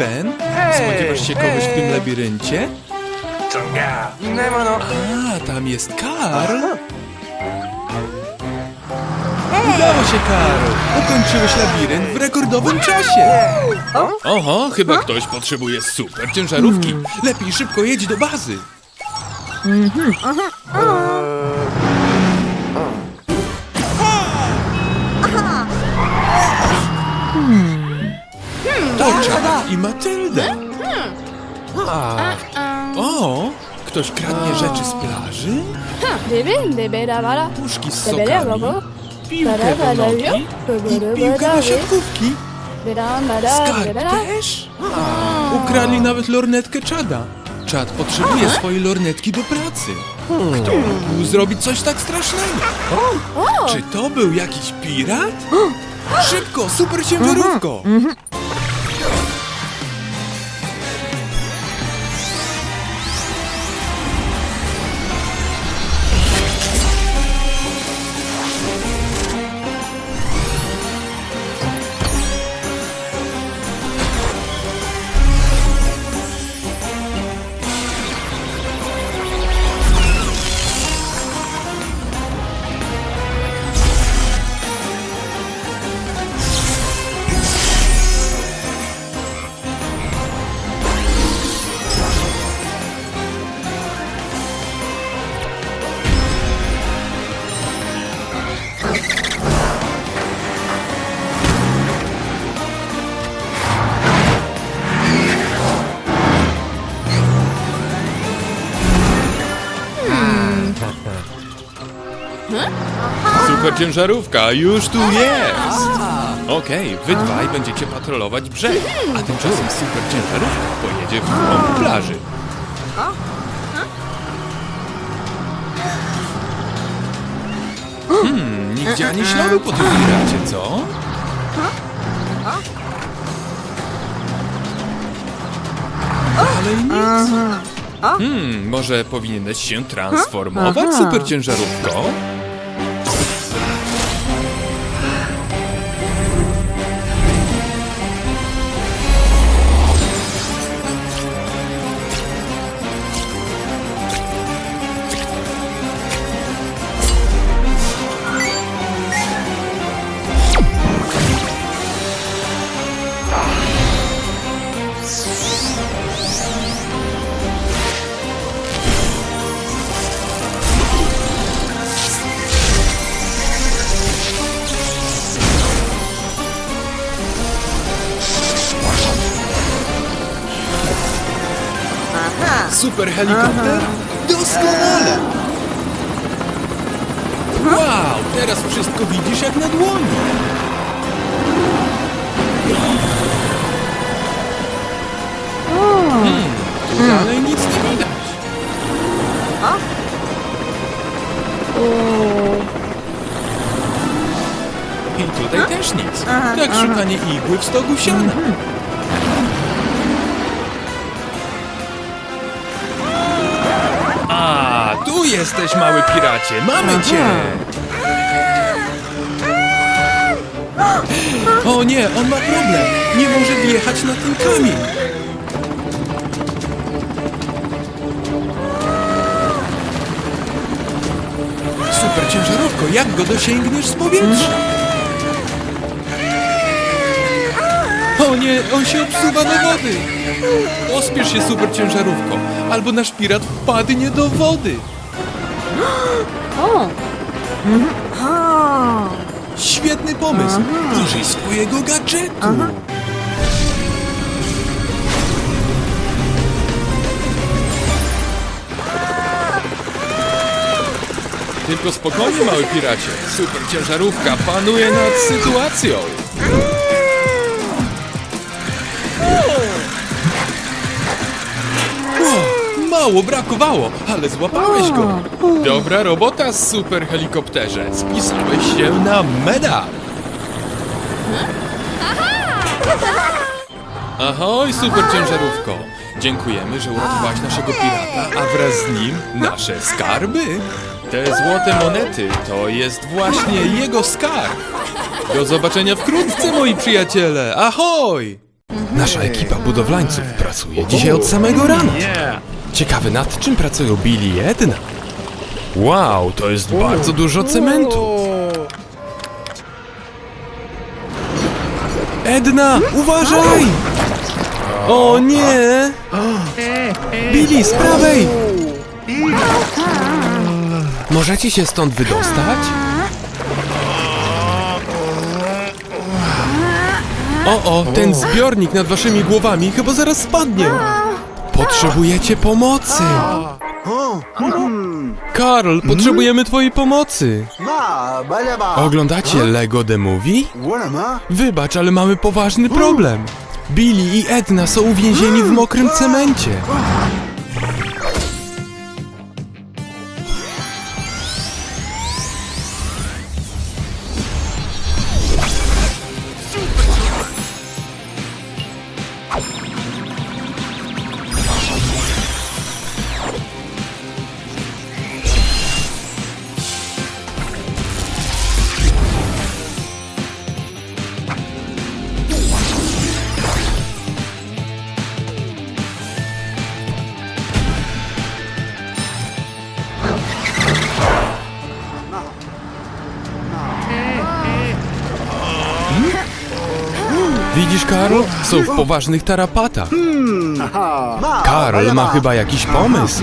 Ben? Spodziewasz się kogoś w tym labiryncie? A, tam jest Karl. Udało się, Karl. Ukończyłeś labirynt w rekordowym czasie. Oho, chyba ktoś potrzebuje super ciężarówki. Lepiej szybko jedź do bazy. Czad i Matylda. O, ktoś kradnie rzeczy z plaży? Puszki z sokami, piłkę do nogi i piłkę do siatkówki. Skarb też? Ukradli nawet lornetkę Czada. Czad potrzebuje swojej lornetki do pracy. Kto mógł zrobić coś tak strasznego? Czy to był jakiś pirat? Szybko, super ciężarówko! Super ciężarówka już tu jest! Okej, wy dwaj będziecie patrolować brzeg, a tymczasem super ciężarówka pojedzie w głąb plaży. Hmm, nigdzie ani śladu po tym piracie, co? Ale nic. Hmm, może powinieneś się transformować, super ciężarówko? Super helikopter? Doskonale! Wow, teraz wszystko widzisz jak na dłoni. Hmm, tu dalej nic nie widać. I tutaj też nic. Jak szukanie igły w stogu siana. Jesteś, mały piracie. Mamy cię! O nie, on ma problem. Nie może wjechać na ten kamień. Super ciężarówko, jak go dosięgniesz z powietrza? O nie, on się obsuwa do wody. Pospiesz się, super ciężarówko, albo nasz pirat wpadnie do wody. Świetny pomysł. Użyj swojego gadżetu. Tylko spokojnie, mały piracie. Super ciężarówka panuje nad sytuacją. Mało brakowało, ale złapałeś go. Dobra robota, super helikopterze. Spisałeś się na medal. Ahoj, super ciężarówko. Dziękujemy, że uratowałaś naszego pirata, a wraz z nim nasze skarby. Te złote monety to jest właśnie jego skarb. Do zobaczenia wkrótce, moi przyjaciele. Ahoj! Nasza ekipa budowlańców pracuje dzisiaj od samego rana. Ciekawy nad czym pracują Billy i Edna. Wow, to jest bardzo dużo cementu. Edna, uważaj! O nie! Billy, z prawej! Możecie się stąd wydostać? O, o, ten zbiornik nad waszymi głowami chyba zaraz spadnie. Potrzebujecie pomocy. Karl, potrzebujemy twojej pomocy. Oglądacie Lego The Movie? Wybacz, ale mamy poważny problem. Billy i Edna są uwięzieni w mokrym cemencie. Widzisz, Karl? Są w poważnych tarapatach. Ma, Karl ma chyba jakiś pomysł.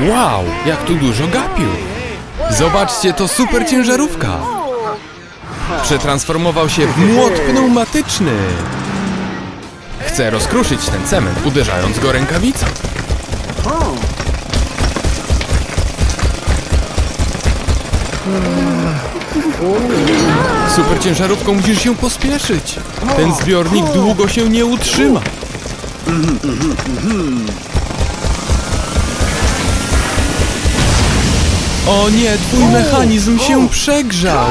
Wow, jak tu dużo gapiów. Zobaczcie, to super ciężarówka. Przetransformował się w młot pneumatyczny. Chce rozkruszyć ten cement, uderzając go rękawicą. Super ciężarówką musisz się pospieszyć. Ten zbiornik długo się nie utrzyma. O nie, twój mechanizm się przegrzał.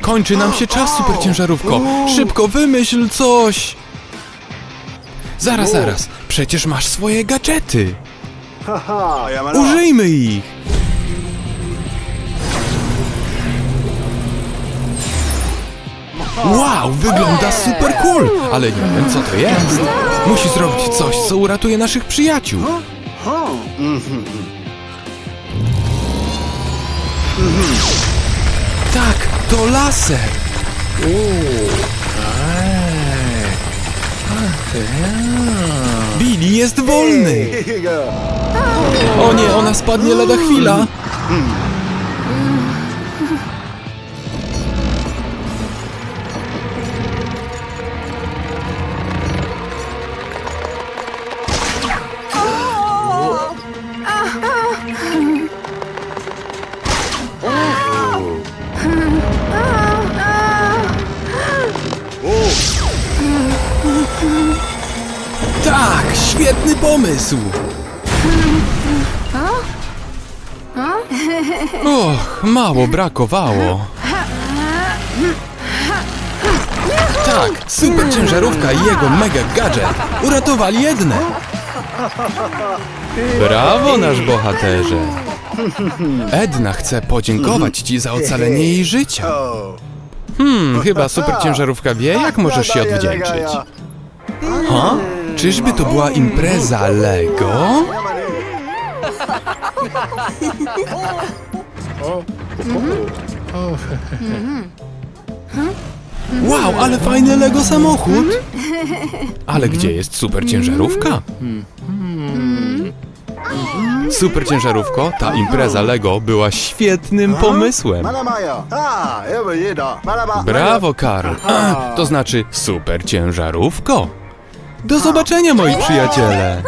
Kończy nam się czas, super ciężarówko. Szybko wymyśl coś. Zaraz, zaraz. Przecież masz swoje gadżety. Użyjmy ich. Wow, wygląda super cool, ale nie wiem co to jest. Musi zrobić coś, co uratuje naszych przyjaciół. Tak, to laser. Billy jest wolny. O nie, ona spadnie lada chwila. Tak, świetny pomysł. Och, mało brakowało. Tak, super ciężarówka i jego mega gadżet uratowali jedne. Brawo, nasz bohaterze. Edna chce podziękować ci za ocalenie jej życia. Hmm, chyba super ciężarówka wie, jak możesz się odwdzięczyć. Ha? Czyżby to była impreza Lego? Wow, ale fajny Lego samochód! Ale gdzie jest super ciężarówka? Super ciężarówko, ta impreza Lego była świetnym pomysłem. Brawo, Karl! To znaczy super ciężarówko. Do zobaczenia, moi przyjaciele!